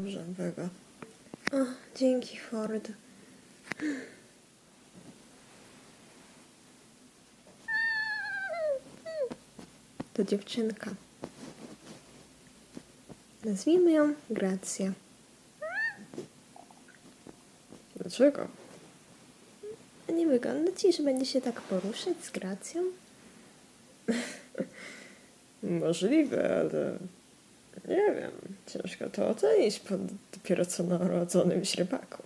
dobrze, Vega. O, dzięki, Ford. To dziewczynka. Nazwijmy ją Gracja. Dlaczego? Nie wygląda ci, że będzie się tak poruszać z Gracją? Możliwe, ale nie wiem. Ciężko to ocenić po dopiero co narodzonym śrebaku.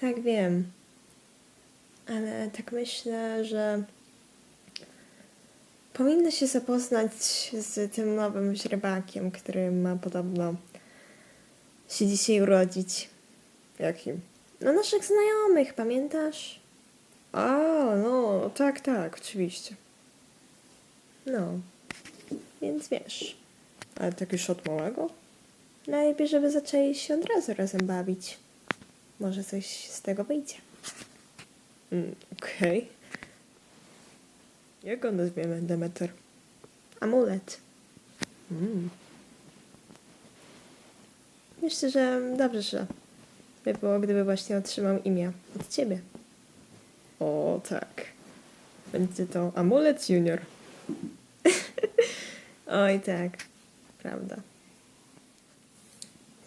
Tak, wiem. Ale tak myślę, że powinna się zapoznać z tym nowym źrebakiem, który ma podobno się dzisiaj urodzić. Jakim? No naszych znajomych, pamiętasz? A, no, tak, tak, oczywiście. No, więc wiesz. Ale tak już od małego? Najlepiej, żeby zaczęli się od razu razem bawić. Może coś z tego wyjdzie. Mm, Okej. Jak go nazwiemy, Demeter? Amulet. Mm. Myślę, że dobrze, że by było, gdyby właśnie otrzymał imię od ciebie. O, tak. Będzie to Amulet Junior. Oj, tak. Prawda.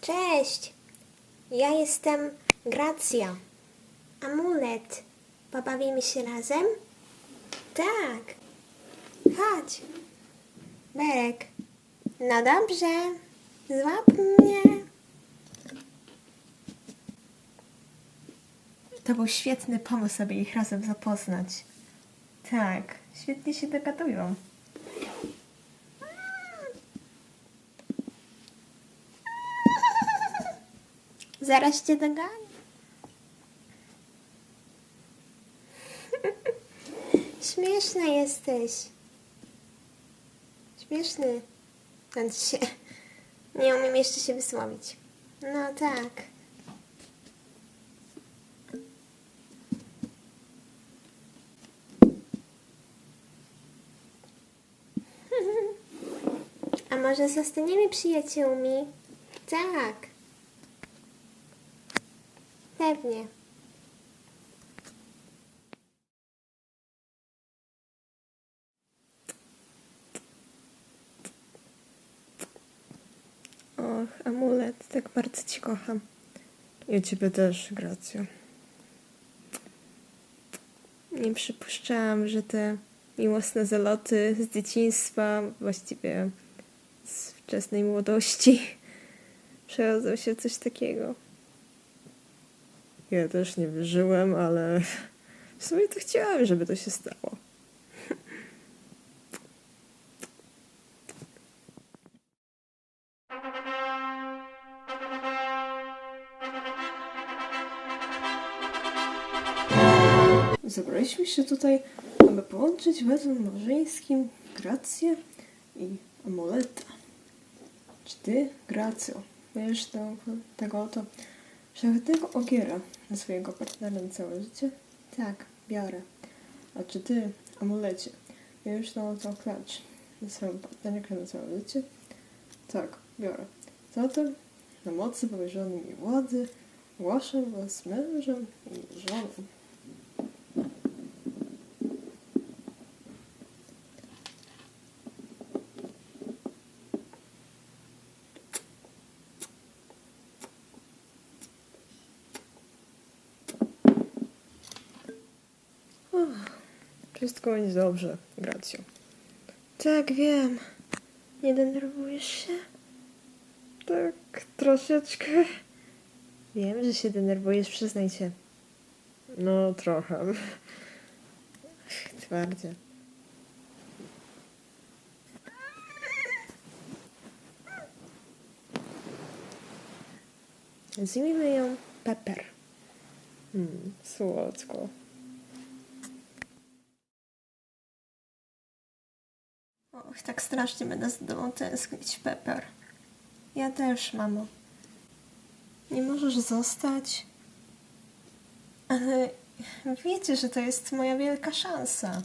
Cześć! Ja jestem Gracja. Amulet. Pobawimy się razem? Tak. Chodź. Berek. No dobrze. Złap mnie. To był świetny pomysł, aby ich razem zapoznać. Tak, świetnie się dogadują. Zaraz cię dogonię. Śmieszna jesteś. Śmieszny. Znaczy się. Nie umiem jeszcze się wysłowić. No tak. A może zostaniemy przyjaciółmi? Tak. Pewnie. Och, amulet, tak bardzo cię kocham. Ja ciebie też, Gracjo. Nie przypuszczałam, że te miłosne zaloty z dzieciństwa, właściwie z wczesnej młodości, przerodzą się coś takiego. Ja też nie wierzyłem, ale w sumie to chciałem, żeby to się stało. Zebraliśmy się tutaj, aby połączyć wezmem małżeńskim Grację i Amuleta. Czy ty, Gracjo, bierzesz tego, tego oto szlachetnego ogiera na swojego partnera na całe życie? Tak, biorę. A czy ty, Amulecie, bierzesz tą oto klacz na swoją partnerkę na całe życie? Tak, biorę. Zatem na mocy powierzonej mi władzy ogłaszam was mężem i żoną. Wszystko będzie dobrze, Gracjo. Tak, wiem. Nie denerwujesz się? Tak, troszeczkę. Wiem, że się denerwujesz, przyznaj się. No, trochę. Twardzie. Nazwijmy ją Pepper. Hmm, słodko. Och, tak strasznie będę z tobą tęsknić, Pepper. Ja też, mamo. Nie możesz zostać? Ale wiecie, że to jest moja wielka szansa.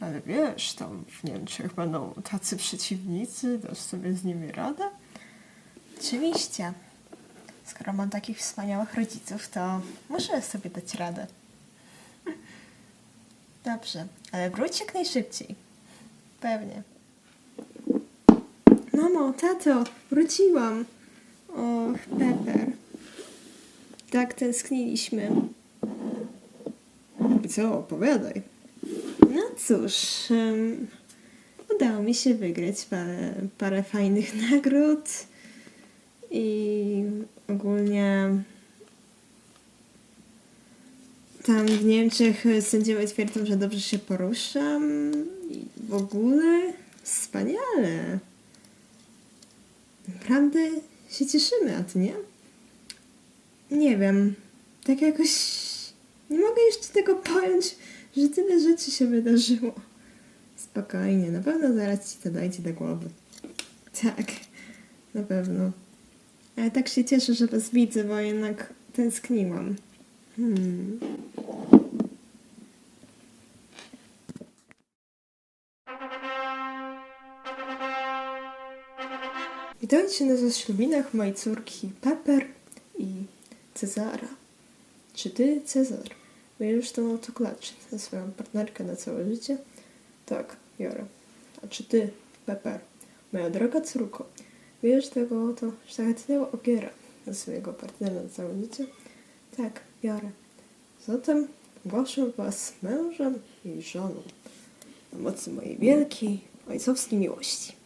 Ale wiesz, tam w Niemczech będą tacy przeciwnicy, dasz sobie z nimi radę? Oczywiście. Skoro mam takich wspaniałych rodziców, to muszę sobie dać radę. Dobrze, ale wróć jak najszybciej. Pewnie. Mamo, tato, wróciłam. Och, Pepper. Tak tęskniliśmy. Co, opowiadaj. No cóż, em, udało mi się wygrać parę, parę fajnych nagród i ogólnie tam w Niemczech sędziowie twierdzą, że dobrze się poruszam w ogóle wspaniale. Naprawdę się cieszymy, a ty nie? Nie wiem, tak jakoś nie mogę jeszcze tego pojąć, że tyle rzeczy się wydarzyło. Spokojnie, na pewno zaraz ci to dojdzie do głowy. Tak, na pewno. Ale tak się cieszę, że was widzę, bo jednak tęskniłam. Hmm. Witajcie na zaślubinach mojej córki Pepper i Cezara. Czy ty, Cezar, bierzesz tą oto klacz za swoją partnerkę na całe życie? Tak, biorę. A czy ty, Pepper, moja droga córko, bierzesz tego oto szlachetnego ogiera za swojego partnera na całe życie? Tak, biorę. Zatem ogłoszę was mężem i żoną na mocy mojej wielkiej ojcowskiej miłości.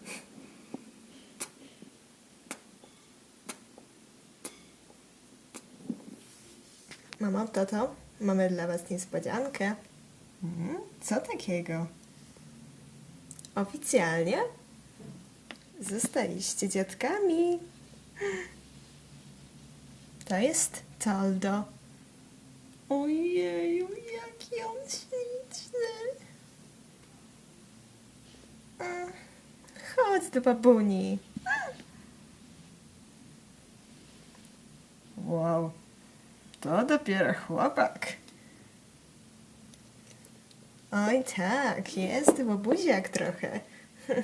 Mamo, tato, mamy dla was niespodziankę. Mhm, Co takiego? Oficjalnie zostaliście dziadkami. To jest Toldo. Ojeju, jaki on śliczny. Mm, Chodź do babuni. Wow, to dopiero chłopak. Oj tak, jest łobuziak trochę.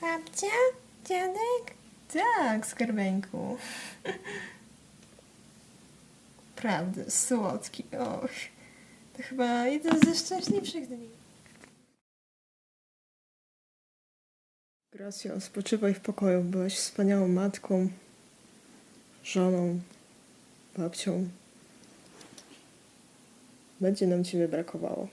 Babcia? Dziadek? Tak, skarbeńku. Prawda, słodki, och. To chyba jeden ze szczęśliwszych dni. Gracio, spoczywaj w pokoju. Byłaś wspaniałą matką, żoną, babcią. Będzie nam ciebie brakowało.